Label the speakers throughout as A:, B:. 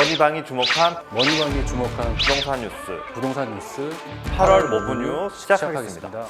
A: 머니방이 주목한
B: 머니방이 주목한
A: 부동산 뉴스
B: 부동산 뉴스
A: 8월 모브뉴 시작하겠습니다.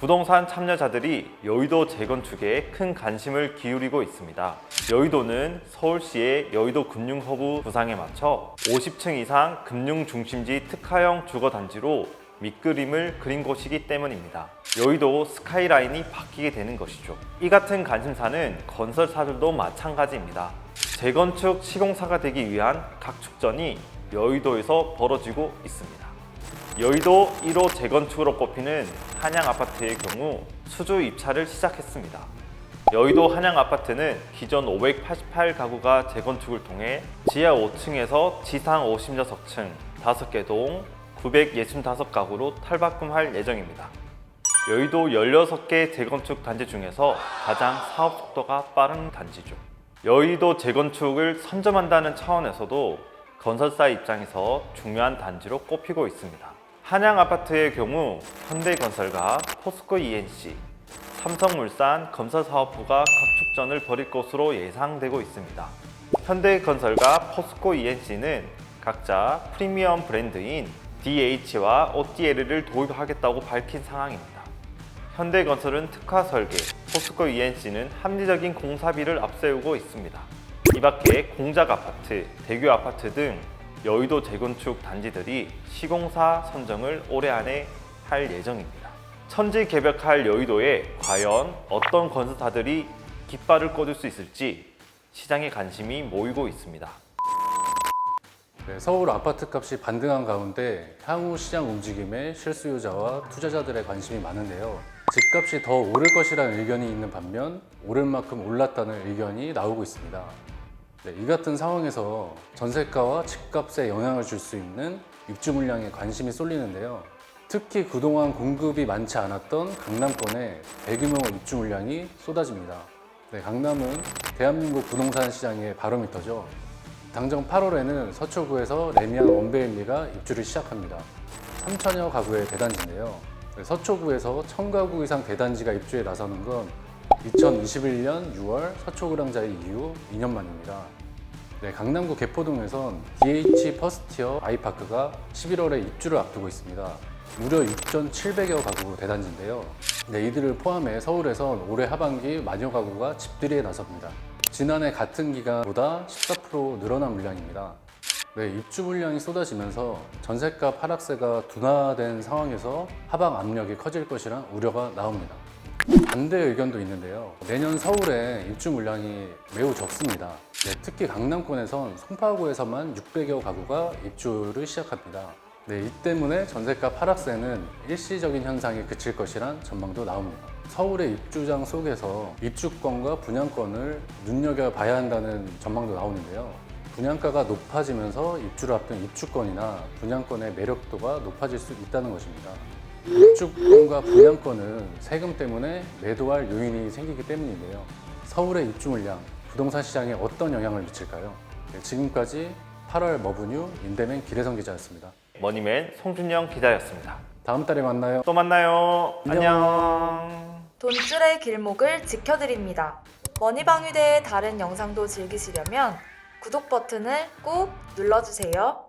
A: 부동산 참여자들이 여의도 재건축에 큰 관심을 기울이고 있습니다. 여의도는 서울시의 여의도 금융허브 부상에 맞춰 50층 이상 금융 중심지 특화형 주거 단지로 밑그림을 그린 곳이기 때문입니다. 여의도 스카이라인이 바뀌게 되는 것이죠. 이 같은 관심사는 건설사들도 마찬가지입니다. 재건축 시공사가 되기 위한 각 축전이 여의도에서 벌어지고 있습니다. 여의도 1호 재건축으로 꼽히는 한양 아파트의 경우 수주 입찰을 시작했습니다. 여의도 한양 아파트는 기존 588가구가 재건축을 통해 지하 5층에서 지상 56층 5개 동 965가구로 탈바꿈할 예정입니다. 여의도 16개 재건축 단지 중에서 가장 사업 속도가 빠른 단지죠. 여의도 재건축을 선점한다는 차원에서도 건설사 입장에서 중요한 단지로 꼽히고 있습니다. 한양 아파트의 경우 현대건설과 포스코 ENC, 삼성물산 건설사업부가 각축전을 벌일 것으로 예상되고 있습니다. 현대건설과 포스코 ENC는 각자 프리미엄 브랜드인 DH와 OTL을 도입하겠다고 밝힌 상황입니다. 현대건설은 특화 설계, 포스코 ENC는 합리적인 공사비를 앞세우고 있습니다. 이 밖에 공작 아파트, 대교 아파트 등 여의도 재건축 단지들이 시공사 선정을 올해 안에 할 예정입니다. 천지 개벽할 여의도에 과연 어떤 건설사들이 깃발을 꽂을 수 있을지 시장에 관심이 모이고 있습니다.
B: 네, 서울 아파트 값이 반등한 가운데 향후 시장 움직임에 실수요자와 투자자들의 관심이 많은데요. 집값이 더 오를 것이라는 의견이 있는 반면 오를 만큼 올랐다는 의견이 나오고 있습니다. 네, 이 같은 상황에서 전세가와 집값에 영향을 줄 수 있는 입주 물량에 관심이 쏠리는데요. 특히 그동안 공급이 많지 않았던 강남권에 대규모 입주 물량이 쏟아집니다. 네, 강남은 대한민국 부동산 시장의 바로미터죠. 당장 8월에는 서초구에서 레미안 원베일리가 입주를 시작합니다. 3천여 가구의 대단지인데요. 네, 서초구에서 1000가구 이상 대단지가 입주에 나서는 건 2021년 6월 서초구랑자의 이후 2년 만입니다. 네, 강남구 개포동에선 DH 퍼스티어 아이파크가 11월에 입주를 앞두고 있습니다. 무려 6,700여 가구 대단지인데요. 네, 이들을 포함해 서울에선 올해 하반기 만여 가구가 집들이에 나섭니다. 지난해 같은 기간보다 14% 늘어난 물량입니다. 네, 입주 물량이 쏟아지면서 전세가 하락세가 둔화된 상황에서 하방 압력이 커질 것이란 우려가 나옵니다. 반대 의견도 있는데요. 내년 서울에 입주 물량이 매우 적습니다. 네, 특히 강남권에선 송파구에서만 600여 가구가 입주를 시작합니다. 네, 이 때문에 전세값 하락세는 일시적인 현상에 그칠 것이란 전망도 나옵니다. 서울의 입주장 속에서 입주권과 분양권을 눈여겨봐야 한다는 전망도 나오는데요. 분양가가 높아지면서 입주를 앞둔 입주권이나 분양권의 매력도가 높아질 수 있다는 것입니다. 입주권과 분양권은 세금 때문에 매도할 요인이 생기기 때문인데요. 서울의 입주 물량, 부동산 시장에 어떤 영향을 미칠까요? 네, 지금까지 8월 머브뉴 인대맨 기대성 기자였습니다.
A: 머니맨 송준영 기자였습니다.
B: 다음 달에 만나요.
A: 또 만나요.
B: 안녕.
A: 안녕.
C: 돈줄의 길목을 지켜드립니다. 머니방위대의 다른 영상도 즐기시려면 구독 버튼을 꾹 눌러주세요.